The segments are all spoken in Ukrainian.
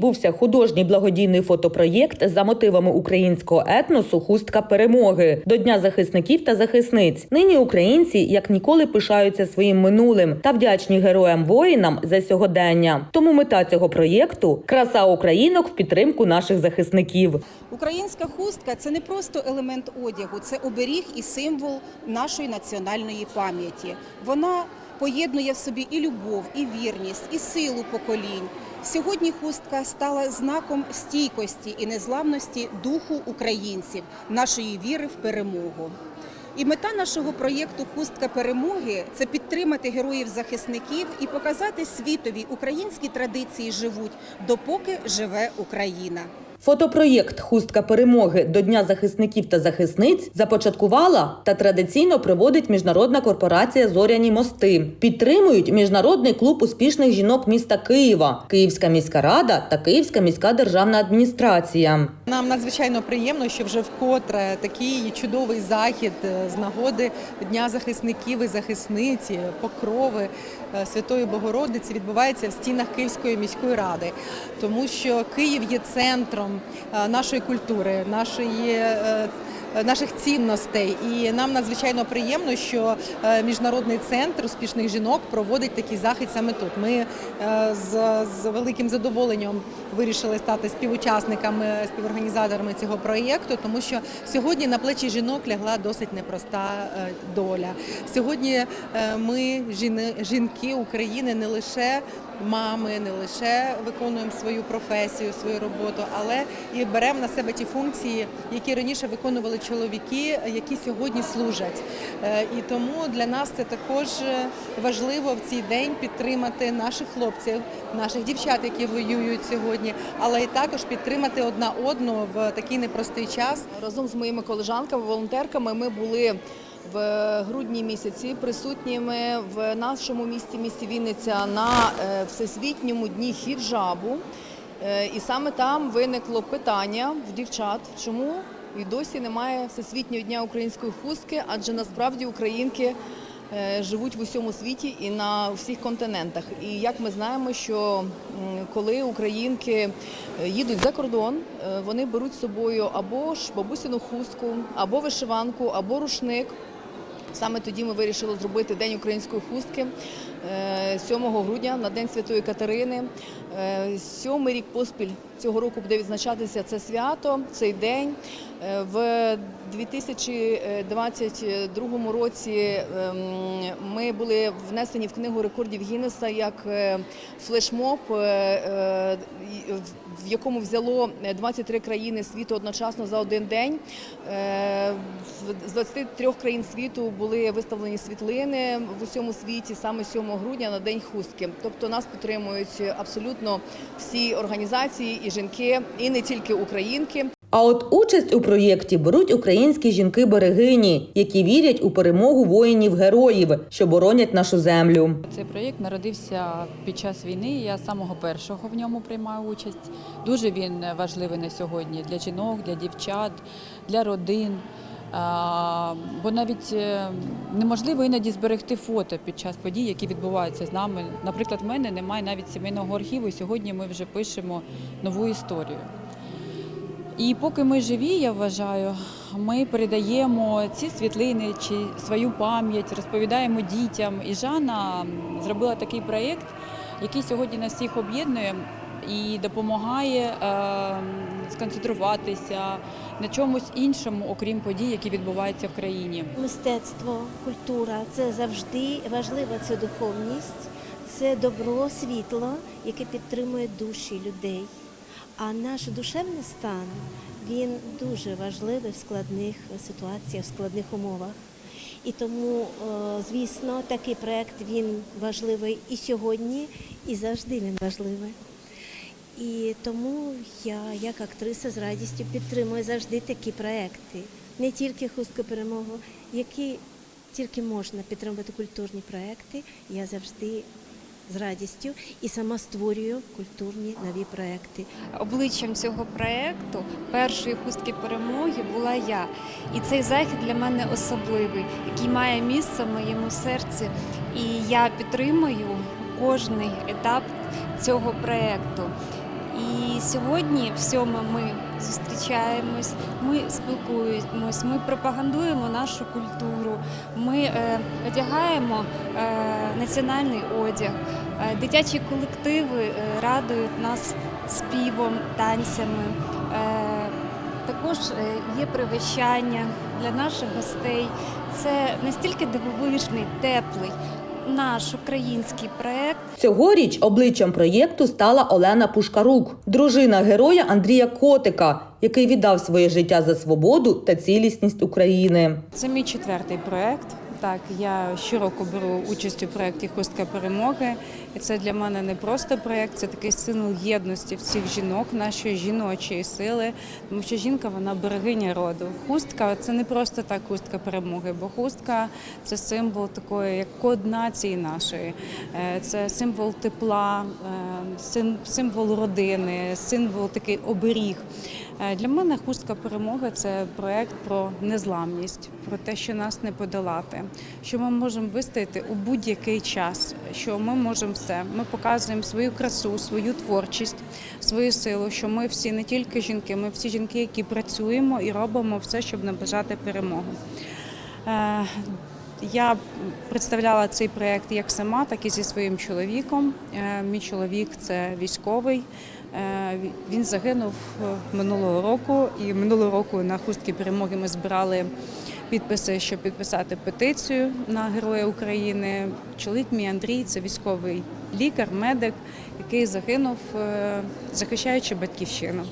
відбувся художній благодійний фотопроєкт за мотивами українського етносу Хустка перемоги до Дня захисників та захисниць. Нині українці як ніколи пишаються своїм минулим та вдячні героям воїнам за сьогодення. Тому мета цього проєкту краса українок в підтримку наших захисників. Українська хустка це не просто елемент одягу, це оберіг і символ нашої національної пам'яті. Вона поєднує в собі і любов, і вірність, і силу поколінь. Сьогодні хустка стала знаком стійкості і незламності духу українців, нашої віри в перемогу. І мета нашого проєкту Хустка перемоги це підтримати героїв-захисників і показати світові українські традиції живуть, допоки живе Україна. Фотопроєкт Хустка перемоги до Дня захисників та захисниць започаткувала та традиційно проводить міжнародна корпорація Зоряні мости. Підтримують міжнародний клуб успішних жінок міста Києва, Київська міська рада та Київська міська державна адміністрація. Нам надзвичайно приємно, що вже вкотре такий чудовий захід е, з нагоди Дня захисників і захисниць, покрови е, Святої Богородиці відбувається в стінах Київської міської ради, тому що Київ є центром е, нашої культури, нашої. е, Наших цінностей, і нам надзвичайно приємно, що е, міжнародний центр успішних жінок проводить такий захід саме тут. Ми е, з, з великим задоволенням вирішили стати співучасниками, співорганізаторами цього проєкту, тому що сьогодні на плечі жінок лягла досить непроста е, доля. Сьогодні е, ми, жінки України, не лише мами, не лише виконуємо свою професію, свою роботу, але і беремо на себе ті функції, які раніше виконували чоловіки, які сьогодні служать. Е, І тому для нас це також важливо в цей день підтримати наших хлопців, наших дівчат, які воюють сьогодні, але і також підтримати одна одну в такий непростий час. Разом з моїми колежанками, волонтерками ми були в грудні місяці присутніми в нашому місті, місті Вінниця, на е, всесвітньому дні хіджабу. Е, І саме там виникло питання в дівчат, чому і досі немає всесвітнього дня української хустки, адже насправді українки е, живуть в усьому світі і на всіх континентах. І як ми знаємо, що коли українки їдуть за кордон, вони беруть з собою або ж бабусину хустку, або вишиванку, або рушник. Саме тоді ми вирішили зробити День української хустки 7 грудня на День Святої Катерини. Е, Сьомий рік поспіль цього року буде відзначатися це свято, цей день. Е, В 2022 році ем, ми були внесені в книгу рекордів Гіннеса як е, флешмоб, е, е, в якому взяло 23 країни світу одночасно за один день. Е, З 23 країн світу були виставлені світлини в усьому світі саме 7 грудня на День хустки. Тобто нас підтримують абсолютно всі організації і жінки, і не тільки українки. А от участь у проєкті беруть українські жінки-берегині, які вірять у перемогу воїнів-героїв, що боронять нашу землю. Цей проєкт народився під час війни. Я з самого першого в ньому приймаю участь. Дуже він важливий на сьогодні для жінок, для дівчат, для родин. Бо навіть е, неможливо іноді зберегти фото під час подій, які відбуваються з нами. Наприклад, в мене немає навіть сімейного архіву. і Сьогодні ми вже пишемо нову історію. І поки ми живі, я вважаю, ми передаємо ці світлини чи свою пам'ять, розповідаємо дітям. І Жанна зробила такий проєкт, який сьогодні нас всіх об'єднує і допомагає е, сконцентруватися на чомусь іншому, окрім подій, які відбуваються в країні. Мистецтво, культура це завжди важлива це духовність, це добро, світло, яке підтримує душі людей. А наш душевний стан він дуже важливий в складних ситуаціях, в складних умовах. І тому, е, звісно, такий проект він важливий і сьогодні, і завжди він важливий. І тому я, як актриса, з радістю підтримую завжди такі проекти, не тільки хустку перемогу, які тільки можна підтримувати культурні проекти. Я завжди з радістю і сама створюю культурні нові проекти. обличчям цього проекту першої хустки перемоги була я. І цей захід для мене особливий, який має місце в моєму серці. І я підтримую кожний етап цього проекту. І сьогодні всьоме ми зустрічаємось, ми спілкуємось, ми пропагандуємо нашу культуру, ми е, одягаємо е, національний одяг. Е, Дитячі колективи е, радують нас співом, танцями. Е, Також е, є пригощання для наших гостей. Це настільки дивовижний, теплий наш український проект. Цьогоріч обличчям проєкту стала Олена Пушкарук, дружина героя Андрія Котика, який віддав своє життя за свободу та цілісність України. Це мій четвертий проект. Так, я щороку беру участь у проєкті Хустка перемоги. І це для мене не просто проєкт, це такий символ єдності всіх жінок, нашої жіночої сили, тому що жінка вона берегиня роду. Хустка це не просто так хустка перемоги, бо хустка це символ такої, як код нації нашої, Е, це символ тепла, е, символ родини, символ такий оберіг. Е, Для мене хустка перемоги це проект про незламність, про те, що нас не подолати, що ми можемо вистояти у будь-який час, що ми можемо все. Ми показуємо свою красу, свою творчість, свою силу. Що ми всі не тільки жінки, ми всі жінки, які працюємо і робимо все, щоб наближати перемогу. Е, Я представляла цей проєкт як сама, так і зі своїм чоловіком. Е, Мій чоловік це військовий. Е, Він загинув е, минулого року, і минулого року на хустки перемоги ми збирали підписи, щоб підписати петицію на Героя України. Чоловік мій Андрій це військовий лікар, медик, який загинув, е, захищаючи батьківщину.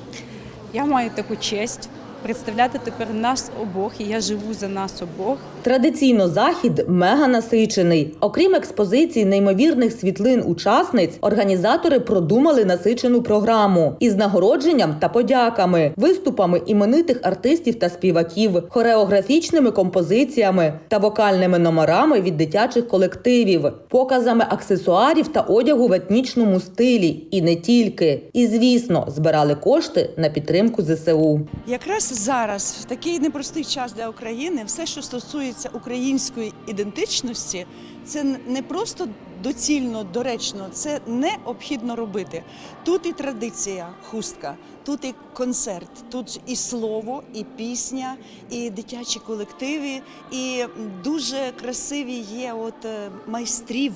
Я маю таку честь представляти тепер нас обох, і я живу за нас обох. Традиційно захід мега насичений. Окрім експозиції неймовірних світлин учасниць, організатори продумали насичену програму із нагородженням та подяками, виступами іменитих артистів та співаків, хореографічними композиціями та вокальними номерами від дитячих колективів, показами аксесуарів та одягу в етнічному стилі, і не тільки. І звісно, збирали кошти на підтримку ЗСУ. Якраз зараз, в такий непростий час для України, все, що стосується української ідентичності, це не просто доцільно, доречно, це необхідно робити. Тут і традиція хустка, тут і концерт, тут і слово, і пісня, і дитячі колективи, і дуже красиві є от е, майстрів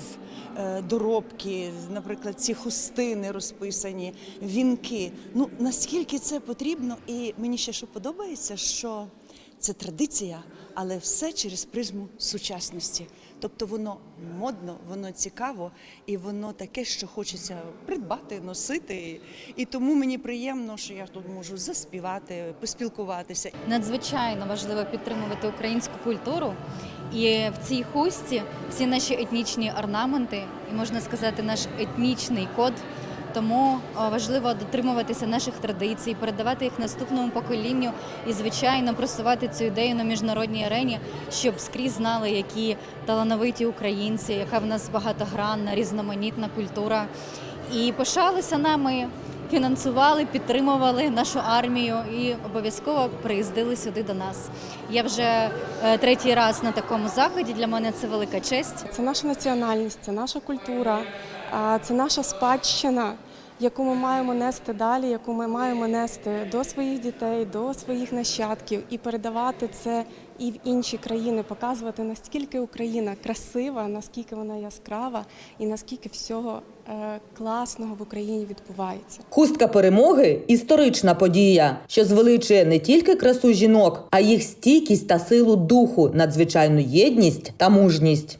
е, доробки, наприклад, ці хустини розписані, вінки. Ну наскільки це потрібно, і мені ще що подобається, що це традиція, але все через призму сучасності. Тобто воно модно, воно цікаво і воно таке, що хочеться придбати, носити. І тому мені приємно, що я тут можу заспівати, поспілкуватися. надзвичайно важливо підтримувати українську культуру. І в цій хусті всі наші етнічні орнаменти, і можна сказати, наш етнічний код. Тому е, важливо дотримуватися наших традицій, передавати їх наступному поколінню і, звичайно, просувати цю ідею на міжнародній арені, щоб скрізь знали, які талановиті українці, яка в нас багатогранна, різноманітна культура. І пишалися нами, фінансували, підтримували нашу армію і обов'язково приїздили сюди до нас. Я вже е, третій раз на такому заході. Для мене це велика честь. Це наша національність, це наша культура, це наша спадщина, яку ми маємо нести далі, яку ми маємо нести до своїх дітей, до своїх нащадків і передавати це і в інші країни, показувати наскільки Україна красива, наскільки вона яскрава і наскільки всього е, класного в Україні відбувається. Хустка перемоги історична подія, що звеличує не тільки красу жінок, а їх стійкість та силу духу, надзвичайну єдність та мужність.